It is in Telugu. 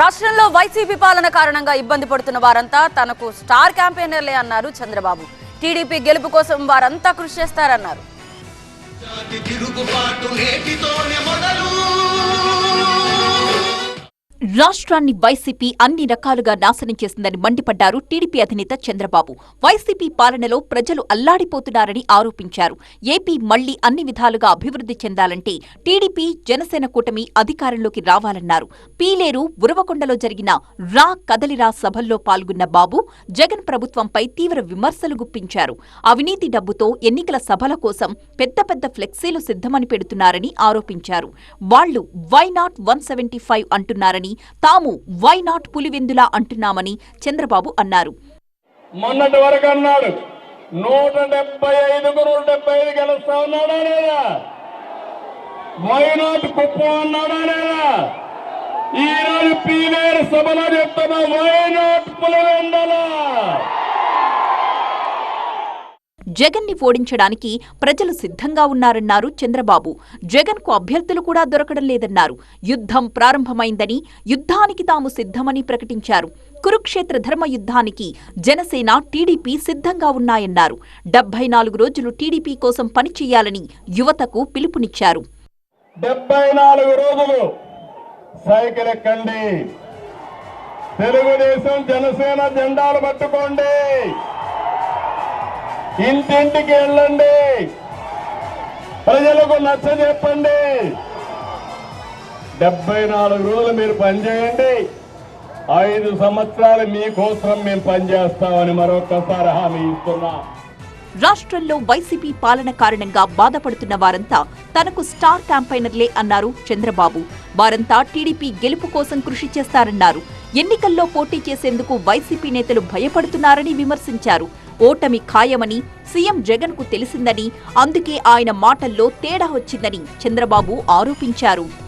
రాష్ట్రంలో వైసీపీ పాలన కారణంగా ఇబ్బంది పడుతున్న వారంతా తనకు స్టార్ క్యాంపెయినర్లే అన్నారు చంద్రబాబు. టీడీపీ గెలుపు కోసం వారంతా కృషి చేస్తారన్నారు. రాష్ట్రాన్ని వైసీపీ అన్ని రకాలుగా నాశనం చేసిందని మండిపడ్డారు టీడీపీ అధినేత చంద్రబాబు. వైసీపీ పాలనలో ప్రజలు అల్లాడిపోతున్నారని ఆరోపించారు. ఏపీ మళ్ళీ అన్ని విధాలుగా అభివృద్ధి చెందాలంటే టీడీపీ జనసేన కూటమి అధికారంలోకి రావాలన్నారు. పీలేరు ఉరవకొండలో జరిగిన రా కదలిరా సభల్లో పాల్గొన్న బాబు జగన్ ప్రభుత్వంపై తీవ్ర విమర్శలు గుప్పించారు. అవినీతి డబ్బుతో ఎన్నికల సభల కోసం పెద్ద పెద్ద ఫ్లెక్సీలు సిద్ధమని పెడుతున్నారని ఆరోపించారు. వాళ్ళు why not one seventy five అంటున్నారని తాము వై నాట్ పులివెందులా అంటున్నామని చంద్రబాబు అన్నారు. మొన్నటి వరకు అన్నాడు నూట డెబ్బై ఐదుకు నూట డెబ్బై ఐదు గెలుస్తా ఉన్నాడా లేదా? వైనాట్ కుప్పం అన్నాడా లేదా? ఈరోజు రోజు పీలేరు సభలో చెప్తున్నా వైనాట్ పులివెందల జగన్ని ఓడించడానికి ప్రజలు సిద్ధంగా ఉన్నారన్నారు చంద్రబాబు. జగన్కు అభ్యర్థులు కూడా దొరకడం లేదన్నారు. యుద్ధం ప్రారంభమైందని యుద్ధానికి తాము సిద్ధమని ప్రకటించారు. కురుక్షేత్ర ధర్మ యుద్ధానికి జనసేన టీడీపీ సిద్ధంగా ఉన్నాయన్నారు. డెబ్బై నాలుగు రోజులు టీడీపీ కోసం పనిచేయాలని యువతకు పిలుపునిచ్చారు. డెబ్బై నాలుగు రోజులు సైకిల్ ఎక్కండి. తెలుగుదేశం జనసేన జెండాలు పట్టుకోండి. ఇంటింటికి వెళ్ళండి. ప్రజలకు నచ్చ చెప్పండి. డెబ్బై నాలుగు రోజులు మీరు పనిచేయండి. ఐదు సంవత్సరాలు మీకోసం మేము పనిచేస్తామని మరొకసారి హామీ ఇస్తున్నా. రాష్ట్రంలో వైసీపీ పాలన కారణంగా బాధపడుతున్న వారంతా తనకు స్టార్ క్యాంపైనర్లే అన్నారు చంద్రబాబు. వారంతా టీడీపీ గెలుపు కోసం కృషి చేస్తారన్నారు. ఎన్నికల్లో పోటీ చేసేందుకు వైసీపీ నేతలు భయపడుతున్నారని విమర్శించారు. ఓటమి ఖాయమని సీఎం జగన్కు తెలిసిందని అందుకే ఆయన మాటల్లో తేడా వచ్చిందని చంద్రబాబు ఆరోపించారు.